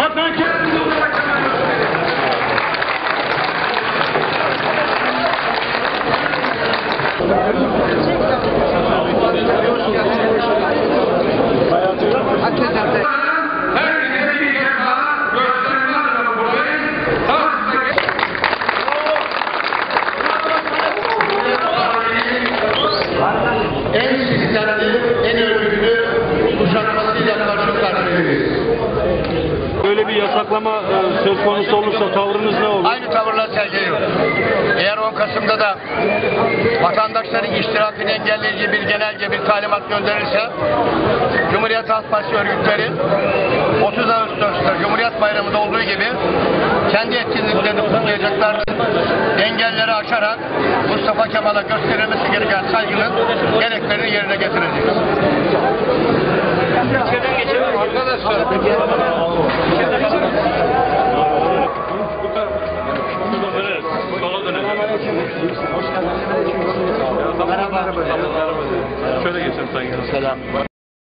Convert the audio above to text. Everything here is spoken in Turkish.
Hasan Kemal Herkese yasaklama e, söz konusu olursa tavrınız ne olur? Aynı tavırlar sergiliyoruz. Eğer 10 Kasım'da da vatandaşların iştirakını engelleyici bir genelge, bir talimat gönderirse Cumhuriyet Halk Partisi örgütleri 30 Ağustos'ta Cumhuriyet Bayramı'nda olduğu gibi kendi etkinliklerini kutlayacaklar. Engelleri aşarak Mustafa Kemal'a gösterilmesi gereken saygının gereklerini yerine getireceğiz. Şöyle geçelim sayın. Selam.